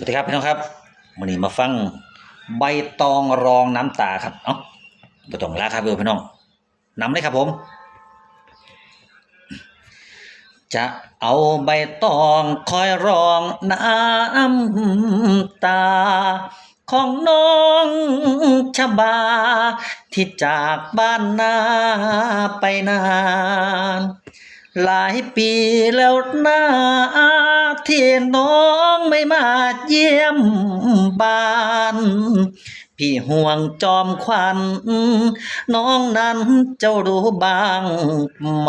วัสดีครับพี่น้องครับวันนี้มาฟังใบตองรองน้ำตาครับเอ้าใบตองลาครับพี่น้องนำเลยครับผม จะเอาใบตองคอยรองน้ำตา ของน้องชบา ที่จากบ้านนาไปนาน หลายปีแล้วนะ ที่น้องไม่มาเยี่ยมบ้านพี่ห่วงจอมควัน น้องนั้นเจ้ารู้บ้างไหม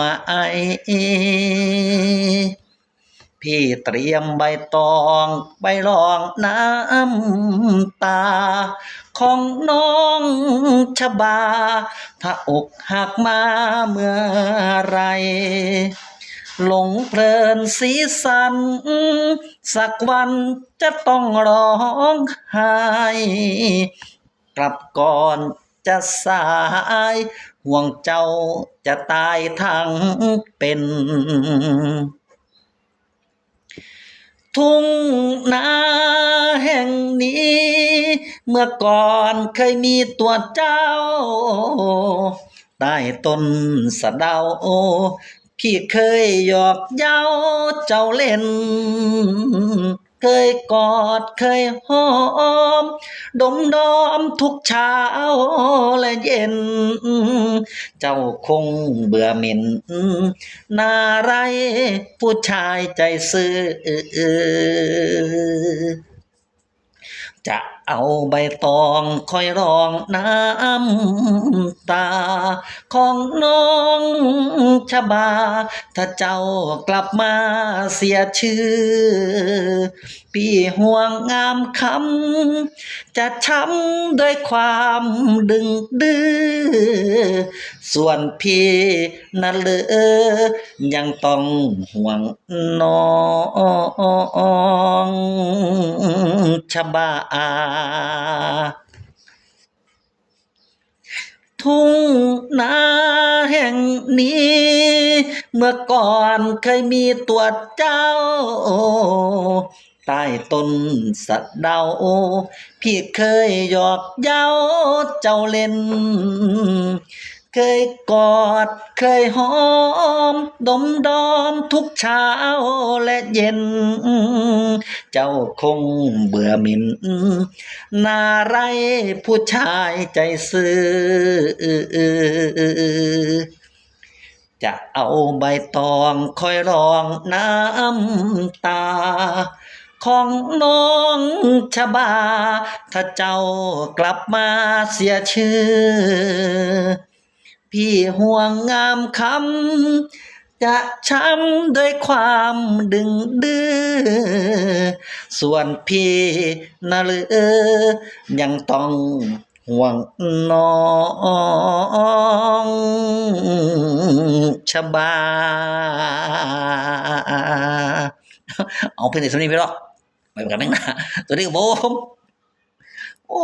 พี่เตรียมใบตองใบรองน้ำตา ของน้องชบา ถ้าอกหักมาเมื่อไร หลงเพลินสีสัน สักวันจะต้องร้องไห้กลับก่อนจะสาย ห่วงเจ้าจะตายทั้งเป็น ทุ่งนาแห่งนี้ เมื่อก่อนเคยมีตัวเจ้าใต้ต้นสะเดา พี่เคยหยอกเย้าเจ้าเล่น เคยกอดเคยหอม ดมดอมทุกเช้าและเย็น เจ้าคงเบื่อเหม็นนาไรผู้ชายใจซื่อ จะเอาใบตองคอยรองน้ำตา ของน้องชบา ถ้าเจ้ากลับมาเสียชื่อพี่ห่วงงามคำจะช้ำด้วยความดึงดื้อส่วนพี่นั่นเลยยังต้องห่วงน้องชบาทุ่งนาแห่งนี้ เมื่อก่อนเคยมีตัวเจ้า ใต้ต้นสะเดาพี่เคยหยอกเย้าเจ้าเล่น เคยกอดเคยหอม ดมดอมทุกเช้าและเย็น เจ้าคงเบื่อมินนาไรผู้ชายใจซื่อจะเอาใบตองคอยรองน้ำตา ของน้องชบา ถ้าเจ้ากลับมาเสียชื่อ พี่ห่วงงามคำจะช้ำด้วยความดึงดื้อ ส่วนพี่นะเลือยังต้องห่วงน้องชบา เอาเพลงในสำนีไปหรอ ไปกันนั่งนะตัวนี้กับผมโอ้